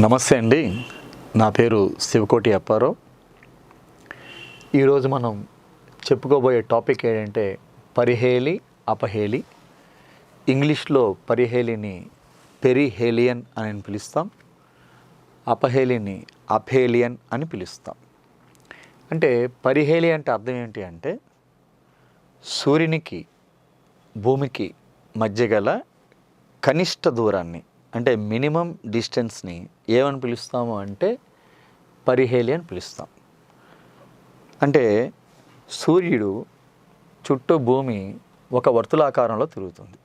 నమస్తే అండి. నా పేరు శివకోటి అప్పారావు. ఈరోజు మనం చెప్పుకోబోయే టాపిక్ ఏంటంటే పరిహేలి అపహేలి. ఇంగ్లీష్లో పరిహేలిని పెరిహేలియన్ అని పిలుస్తాం. అపహేలిని అఫేలియన్ అని పిలుస్తాం. అంటే పరిహేలి అంటే అర్థం ఏంటి అంటే సూర్యునికి భూమికి మధ్య గల కనిష్ట దూరాన్ని అంటే మినిమం డిస్టెన్స్ని ఏమని పిలుస్తాము అంటే పరిహేలి అని పిలుస్తాం. అంటే సూర్యుడు చుట్టూ భూమి ఒక వర్తులాకారంలో తిరుగుతుంది.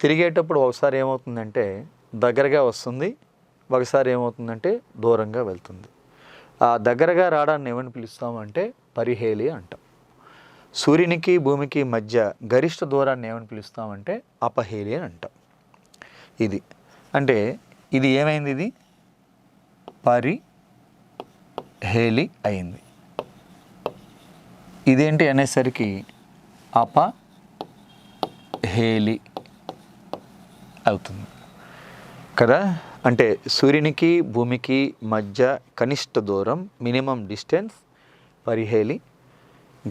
తిరిగేటప్పుడు ఒకసారి ఏమవుతుందంటే దగ్గరగా వస్తుంది ఒకసారి ఏమవుతుందంటే దూరంగా వెళ్తుంది. ఆ దగ్గరగా రావడాన్ని ఏమని పిలుస్తాము అంటే పరిహేలి అంటాం. సూర్యునికి భూమికి మధ్య గరిష్ట దూరాన్ని ఏమని పిలుస్తామంటే అపహేలి అని అంటాం. ఇది. అంటే ఇది ఏమైంది ఇది? పరి హేలి అయింది. ఇదేంటి అనేసరికి అప హేలి అవుతుంది. కదా? అంటే సూర్యునికి భూమికి మధ్య కనిష్ట దూరం మినిమం డిస్టెన్స్ పరిహేలి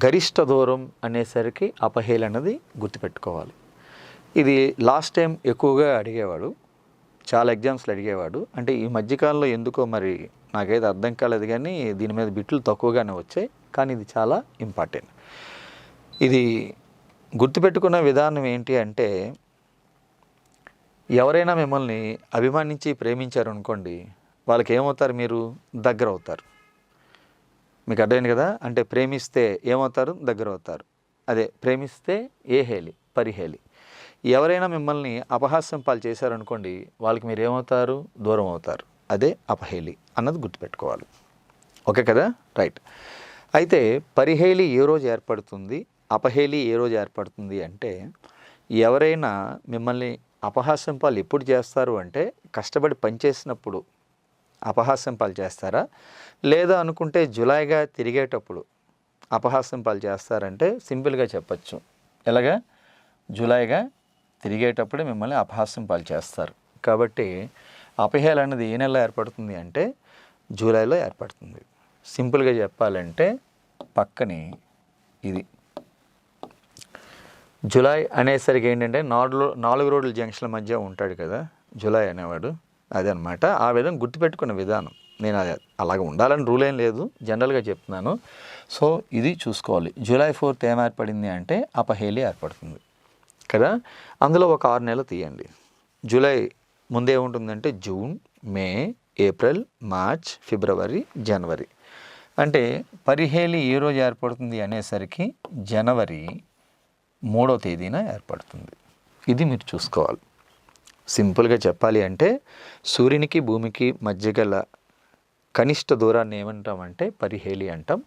గరిష్ట దూరం అనేసరికి అపహేలి అన్నది గుర్తుపెట్టుకోవాలి. ఇది లాస్ట్ టైం ఎక్కువగా అడిగేవాడు. చాలా ఎగ్జామ్స్లో అడిగేవాడు. అంటే ఈ మధ్యకాలంలో ఎందుకో మరి నాకైతే అర్థం కాలేదు కానీ దీని మీద బిట్లు తక్కువగానే వచ్చాయి. కానీ ఇది చాలా ఇంపార్టెంట్ ఇది గుర్తుపెట్టుకున్న విధానం ఏంటి అంటే ఎవరైనా మిమ్మల్ని అభిమానించి ప్రేమించారు అనుకోండి వాళ్ళకి ఏమవుతారు మీరు? దగ్గర అవుతారు. మీకు అర్థమైంది కదా? అంటే ప్రేమిస్తే ఏమవుతారు? దగ్గర అవుతారు. అదే ప్రేమిస్తే ఏ హేలి పరిహేలి ఎవరైనా మిమ్మల్ని అపహాస్యం పాలు చేశారనుకోండి వాళ్ళకి మీరు ఏమవుతారు దూరం అవుతారు. అదే అపహేలి అన్నది గుర్తుపెట్టుకోవాలి. ఓకే కదా? రైట్. అయితే పరిహేలి ఏ రోజు ఏర్పడుతుంది? అపహేలి ఏ రోజు ఏర్పడుతుంది అంటే ఎవరైనా మిమ్మల్ని అపహాస్యం పాలు ఎప్పుడు చేస్తారు అంటే కష్టపడి పనిచేసినప్పుడు అపహాస్యం పాలు చేస్తారా? లేదా అనుకుంటే జులైగా తిరిగేటప్పుడు అపహాస్యం పాలు చేస్తారంటే సింపుల్గా చెప్పచ్చు. ఎలాగా? జులైగా తిరిగేటప్పుడే మిమ్మల్ని అపహాస్యం పాలు చేస్తారు. కాబట్టి అపహేళ అనేది ఏ నెలలో ఏర్పడుతుంది అంటే జూలైలో ఏర్పడుతుంది. సింపుల్గా చెప్పాలంటే పక్కని ఇది. జులై అనేసరికి ఏంటంటే నాలుగు నాలుగు రోడ్ల జంక్షన్ల మధ్య ఉంటాడు కదా జులై అనేవాడు. అదనమాట. ఆ విధంగా గుర్తుపెట్టుకున్న విధానం. నేను అది అలాగ ఉండాలని రూల్ ఏం లేదు. జనరల్గా చెప్తున్నాను. సో ఇది చూసుకోవాలి. జూలై ఫోర్త్ ఏం ఏర్పడింది అంటే అపహేలి ఏర్పడుతుంది. కదా అందులో ఒక ఆరు నెలలు తీయండి. జూలై ముందే ఉంటుందంటే జూన్ మే ఏప్రిల్ మార్చ్ ఫిబ్రవరి జనవరి. అంటే పరిహేలి ఏ రోజు ఏర్పడుతుంది అనేసరికి జనవరి మూడో తేదీన ఏర్పడుతుంది. ఇది మీరు చూసుకోవాలి. సింపుల్గా చెప్పాలి అంటే సూర్యునికి భూమికి మధ్య గల కనిష్ట దూరాన్ని ఏమంటామంటే పరిహేలి అంటాం.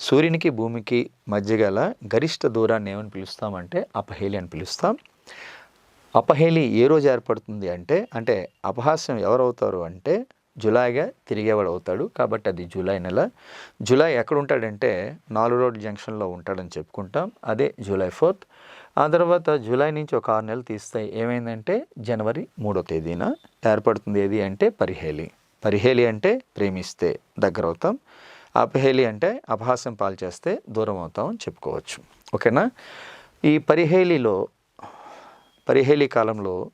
సూర్యునికి భూమికి మధ్య గల గరిష్ట దూరాన్ని ఏమని పిలుస్తామంటే అపహేలి అని పిలుస్తాం. అపహేలి ఏ రోజు ఏర్పడుతుంది అంటే అంటే అపహాస్యం ఎవరవుతారు అంటే జులైగా తిరిగేవాడు అవుతాడు. కాబట్టి అది జూలై నెల. జూలై ఎక్కడ ఉంటాడంటే నాలుగు రోడ్ జంక్షన్లో ఉంటాడని చెప్పుకుంటాం. అదే జూలై ఫోర్త్. ఆ తర్వాత జూలై నుంచి ఒక ఆరు నెలలు తీస్తే ఏమైందంటే జనవరి మూడో తేదీన ఏర్పడుతుంది ఏది అంటే పరిహేలి పరిహేలి అంటే ప్రేమిస్తే దగ్గర అవుతాం అపహేలి అంటే అపహాసం పాలు చేస్తే దూరం అవుతాం అని చెప్పుకోవచ్చు. ఓకేనా? ఈ పరిహేలిలో పరిహేలి కాలంలో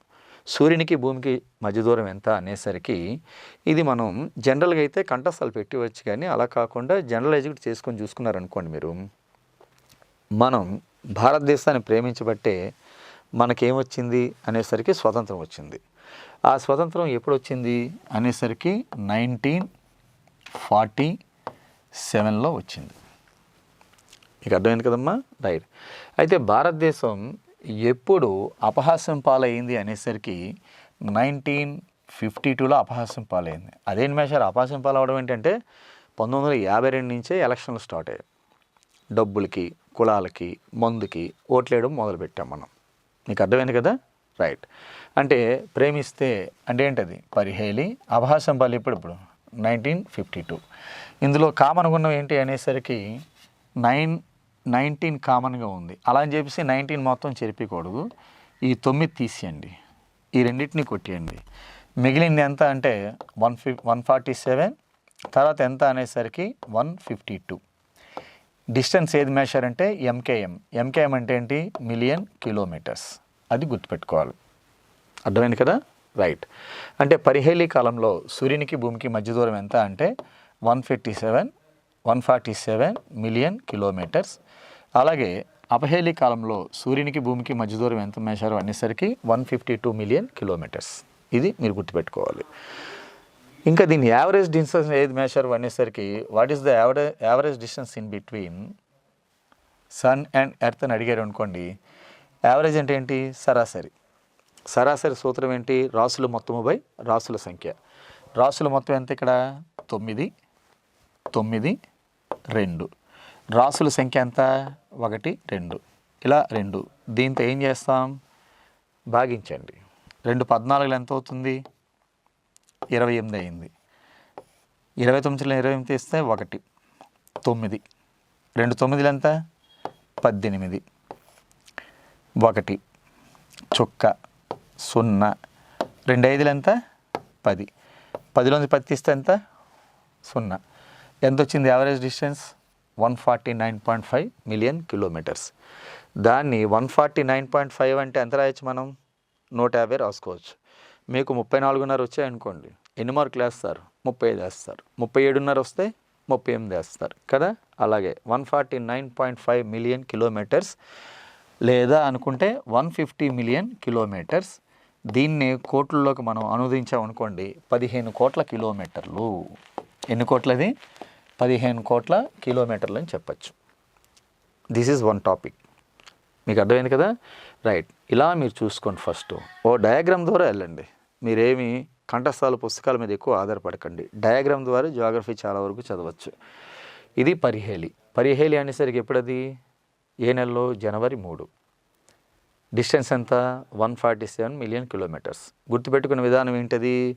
సూర్యునికి భూమికి మధ్య దూరం ఎంత అనేసరికి ఇది మనం జనరల్గా అయితే కంఠస్థలు పెట్టివచ్చు కానీ అలా కాకుండా జనరలైజ్డ్ చేసుకొని చూసుకున్నారనుకోండి మీరు. మనం భారతదేశాన్ని ప్రేమించబట్టే మనకేమొచ్చింది అనేసరికి స్వతంత్రం వచ్చింది. ఆ స్వతంత్రం ఎప్పుడు వచ్చింది అనేసరికి నైన్టీన్ ఫార్టీ సెవెన్లో వచ్చింది. మీకు అర్థమైంది కదమ్మా? రైట్. అయితే భారతదేశం ఎప్పుడు అపహాస్యం పాలైంది అనేసరికి నైన్టీన్ ఫిఫ్టీ టూలో అపహాస్యం పాలైంది అదేంటి మేషారు? అపహాస్యం పాలవడం ఏంటంటే పంతొమ్మిది వందల యాభై రెండు నుంచే ఎలక్షన్లు స్టార్ట్ అయ్యాయి. డబ్బులకి కులాలకి మందుకి ఓట్లేయడం మొదలుపెట్టాం మనం. మీకు అర్థమైంది కదా? రైట్. అంటే ప్రేమిస్తే అంటే ఏంటది? పరిహేలి అభాసం బలి ఇప్పుడు ఇప్పుడు నైన్టీన్ ఫిఫ్టీ టూ. ఇందులో కామన్గా ఉన్నవి ఏంటి అనేసరికి నైన్ నైన్టీన్ కామన్గా ఉంది. అలా అని చెప్పేసి నైన్టీన్ మొత్తం చెరిపికూడదు. ఈ తొమ్మిది తీసేయండి. ఈ రెండింటిని కొట్టేయండి. మిగిలింది ఎంత అంటే one fifty one forty seven తర్వాత ఎంత అనేసరికి వన్ ఫిఫ్టీ టూ. డిస్టెన్స్ ఏది మెషర్ అంటే ఎంకేఎం ఎంకేఎం అంటే ఏంటి? Million kilometres. అది గుర్తుపెట్టుకోవాలి. అర్థమైంది కదా? రైట్ అంటే పరిహేలీ కాలంలో సూర్యునికి భూమికి మధ్య దూరం ఎంత అంటే one fifty seven one forty seven million kilometres. అలాగే అపహేలి కాలంలో సూర్యునికి భూమికి మధ్య దూరం ఎంత మేశారో అనేసరికి one fifty two million kilometres. ఇది మీరు గుర్తుపెట్టుకోవాలి. ఇంకా దీని యావరేజ్ డిస్టెన్స్ ఏది మేశారు అనేసరికి what is the average average distance in between sun and earth అని అడిగారు అనుకోండి యావరేజ్ అంటే ఏంటి? సరాసరి. సరాసరి సూత్రం ఏంటి? రాసుల మొత్తము బై రాసుల సంఖ్య. రాసుల మొత్తం ఎంత ఇక్కడ? తొమ్మిది తొమ్మిది రెండు. రాసుల సంఖ్య ఎంత? ఒకటి రెండు. ఇలా రెండు. దీంతో ఏం చేస్తాం? భాగించండి. రెండు పద్నాలుగులు ఎంత అవుతుంది? ఇరవై ఎనిమిది అయింది. ఇరవై తొమ్మిదిలో ఇరవై ఎనిమిది ఇస్తే ఒకటి. తొమ్మిది. రెండు తొమ్మిదిలు ఎంత? పద్దెనిమిది. ఒకటి. చుక్క. సున్నా. రెండు ఐదులు ఎంత? పది. పదిలోంచి పది తీస్తే ఎంత? సున్నా. ఎంత వచ్చింది average distance? One forty nine point five million kilometres. దాన్ని one forty nine point five అంటే ఎంత రాయొచ్చు మనం? నూట యాభై రాసుకోవచ్చు. మీకు ముప్పై నాలుగున్నర వచ్చాయనుకోండి ఎన్ని మార్కులు వేస్తారు? ముప్పై ఐదు వేస్తారు. ముప్పై ఏడున్నర వస్తే ముప్పై ఎనిమిది వేస్తారు. కదా? అలాగే one forty nine point five million kilometres లేదా అనుకుంటే వన్ ఫిఫ్టీ మిలియన్ కిలోమీటర్స్ దీన్ని కోట్లలోకి మనం అనువదించామనుకోండి పదిహేను కోట్ల కిలోమీటర్లు. ఎన్ని కోట్లది? పదిహేను కోట్ల కిలోమీటర్లు అని చెప్పచ్చు. దిస్ ఈజ్ వన్ టాపిక్ మీకు అర్థమైంది కదా? రైట్ ఇలా మీరు చూసుకోండి ఫస్ట్ ఓ డయాగ్రామ్ ద్వారా వెళ్ళండి. మీరేమి కంఠస్థాల పుస్తకాల మీద ఎక్కువ ఆధారపడకండి. డయాగ్రామ్ ద్వారా జియోగ్రఫీ చాలా వరకు చదవచ్చు. ఇది పరిహేలి పరిహేలి అనేసరికి ఎప్పుడది? ఏ నెలలో? జనవరి మూడు. డిస్టెన్స్ ఎంత? One forty seven million kilometres. గుర్తుపెట్టుకున్న విధానం ఏంటది?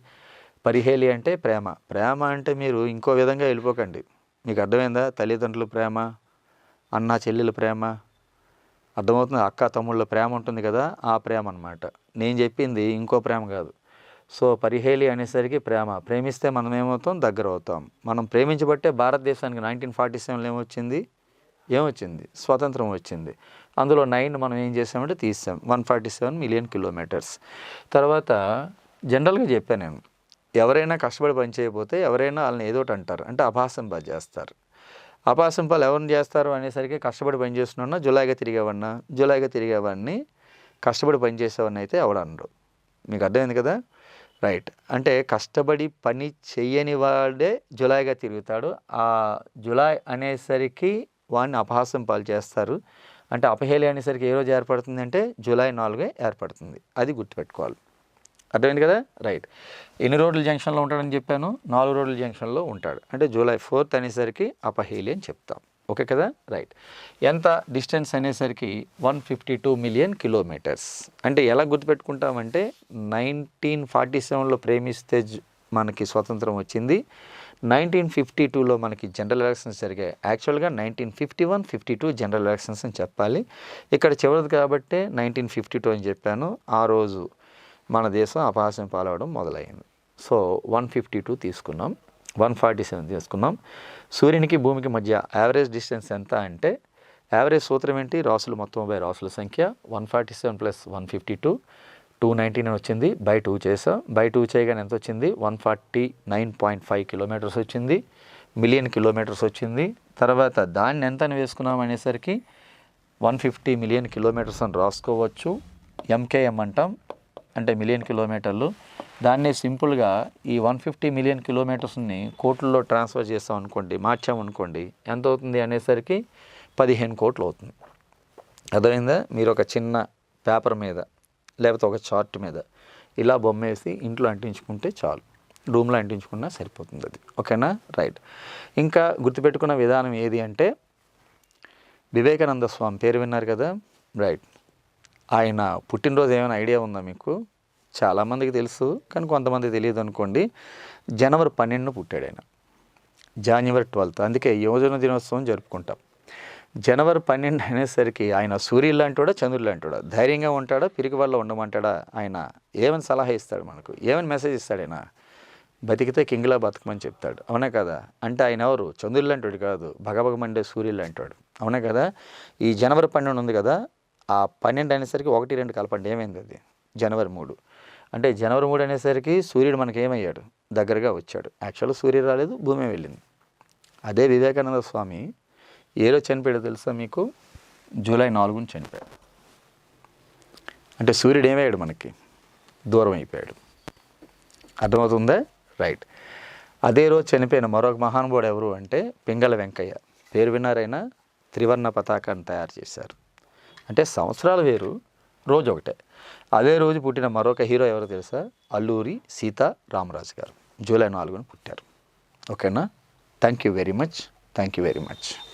పరిహేలి అంటే ప్రేమ. ప్రేమ అంటే మీరు ఇంకో విధంగా వెళ్ళిపోకండి. మీకు అర్థమైందా? తల్లిదండ్రుల ప్రేమ అన్న చెల్లెల ప్రేమ అర్థమవుతుంది? అక్క తమ్ముళ్ళ ప్రేమ ఉంటుంది కదా ఆ ప్రేమ అనమాట నేను చెప్పింది ఇంకో ప్రేమ కాదు. సో పరిహేలి అనేసరికి ప్రేమ. ప్రేమిస్తే మనం ఏమవుతాం దగ్గర అవుతాం మనం ప్రేమించబట్టే భారతదేశానికి నైన్టీన్ ఫార్టీ సెవెన్లో ఏమొచ్చింది? ఏమొచ్చింది? స్వాతంత్రం వచ్చింది. అందులో నైన్ మనం ఏం చేసామంటే తీసాం. One forty seven million kilometres. తర్వాత జనరల్గా చెప్పాను నేను ఎవరైనా కష్టపడి పని చేయకపోతే ఎవరైనా వాళ్ళని ఏదో ఒకటి అంటారు. అంటే అభాసం చేస్తారు. అపాసింపాలు ఎవరిని చేస్తారు అనేసరికి కష్టపడి పని చేస్తున్నా జులాయిగా తిరిగేవన్నా జులాయిగా తిరిగేవాడిని కష్టపడి పని చేసేవాడిని అయితే ఎవడనరు మీకు అర్థమైంది కదా? రైట్. అంటే కష్టపడి పని చెయ్యని వాడే జులాయిగా తిరుగుతాడు. ఆ జులాయి అనేసరికి వాడిని అపహాసం పాలు చేస్తారు. అంటే అపహేళి అనేసరికి ఏ రోజు ఏర్పడుతుంది అంటే జూలై నాలుగే ఏర్పడుతుంది. అది గుర్తుపెట్టుకోవాలి. అర్థమైంది కదా? రైట్. ఎన్ని రోడ్ల జంక్షన్లో ఉంటాడని చెప్పాను? నాలుగు రోడ్ల జంక్షన్లో ఉంటాడు. అంటే జూలై ఫోర్త్ అనేసరికి అపహేలి అని చెప్తాం. ఓకే కదా? రైట్. ఎంత డిస్టెన్స్ అనేసరికి one fifty two million kilometres. అంటే ఎలా గుర్తుపెట్టుకుంటామంటే నైన్టీన్ ఫార్టీ సెవెన్లో ప్రేమిస్తే మనకి స్వతంత్రం వచ్చింది. నైన్టీన్ ఫిఫ్టీ టూలో మనకి జనరల్ ఎలక్షన్స్ జరిగాయి. యాక్చువల్గా nineteen fifty one fifty two general elections అని చెప్పాలి. ఇక్కడ చివరిది కాబట్టే నైన్టీన్ ఫిఫ్టీ టూ అని చెప్పాను. ఆ రోజు మన దేశం అపహాస్యం పాలవడం మొదలైంది సో వన్ ఫిఫ్టీ టూ తీసుకున్నాం. వన్ ఫార్టీ సెవెన్ తీసుకున్నాం. సూర్యునికి భూమికి మధ్య యావరేజ్ డిస్టెన్స్ ఎంత అంటే యావరేజ్ సూత్రం ఏంటి? రాసులు మొత్తం బై రాసుల సంఖ్య. One forty seven plus one fifty two. Two nineteen వచ్చింది బై టూ చేసా బై టూ చేయగానే ఎంత వచ్చింది? One forty nine point five kilometres వచ్చింది మిలియన్ కిలోమీటర్స్ వచ్చింది. తర్వాత దాన్ని ఎంత అని వేసుకున్నాం అనేసరికి వన్ ఫిఫ్టీ మిలియన్ కిలోమీటర్స్ అని రాసుకోవచ్చు. ఎంకేఎం అంటాం అంటే మిలియన్ కిలోమీటర్లు. దాన్ని సింపుల్గా ఈ వన్ ఫిఫ్టీ మిలియన్ కిలోమీటర్స్ని కోట్లలో ట్రాన్స్ఫర్ చేస్తాం అనుకోండి మార్చామనుకోండి ఎంత అవుతుంది అనేసరికి పదిహేను కోట్లు అవుతుంది. అర్థమైందా? మీరు ఒక చిన్న పేపర్ మీద లేకపోతే ఒక చార్ట్ మీద ఇలా బొమ్మ వేసి ఇంట్లో అంటించుకుంటే చాలు. రూమ్లో అంటించుకున్నా సరిపోతుంది అది. ఓకేనా? రైట్. ఇంకా గుర్తుపెట్టుకున్న విధానం ఏది అంటే వివేకానంద స్వామి పేరు విన్నారు కదా? రైట్. ఆయన పుట్టినరోజు ఏమైనా ఐడియా ఉందా మీకు? చాలామందికి తెలుసు కానీ కొంతమంది తెలియదు అనుకోండి. జనవరి పన్నెండున పుట్టాడు ఆయన. January twelfth. అందుకే యువజన దినోత్సవం జరుపుకుంటాం. జనవరి పన్నెండు అనేసరికి ఆయన సూర్యుడు లాంటివాడా చంద్రుడు లాంటివాడా? ధైర్యంగా ఉంటాడా? పిరికి వల్ల ఉండమంటాడా? ఆయన ఏమని సలహా ఇస్తాడు మనకు? ఏమని మెసేజ్ ఇస్తాడు ఆయన బతికితే కింగ్లా బతకమని చెప్తాడు. అవునా కదా? అంటే ఆయన ఎవరు? చంద్రుడు లాంటివాడు కాదు. భగభగమండే సూర్యుడు లాంటివాడు. అవునా కదా? ఈ జనవరి పన్నెండు ఉంది కదా? ఆ పన్నెండు అనేసరికి ఒకటి రెండు కలపండి. ఏమైంది అది? జనవరి మూడు. అంటే జనవరి మూడు అనేసరికి సూర్యుడు మనకి ఏమయ్యాడు? దగ్గరగా వచ్చాడు. యాక్చువల్గా సూర్యుడు రాలేదు భూమి వెళ్ళింది. అదే వివేకానంద స్వామి ఏ రోజు చనిపోయాడో తెలుసా మీకు? జూలై నాలుగున చనిపోయాడు. అంటే సూర్యుడు ఏమయ్యాడు మనకి? దూరం అయిపోయాడు. అర్థమవుతుందా? రైట్. అదే రోజు చనిపోయిన మరొక మహానుభావుడు ఎవరు అంటే పింగళ వెంకయ్య. పేరు విన్నారైనా త్రివర్ణ పతాకాన్ని తయారు చేశారు. అంటే సంవత్సరాలు వేరు రోజు ఒకటే. అదే రోజు పుట్టిన మరొక హీరో ఎవరో తెలుసా? అల్లూరి సీతా రామరాజు గారు. జూలై నాలుగున పుట్టారు. ఓకేనా? Thank you very much. Thank you very much.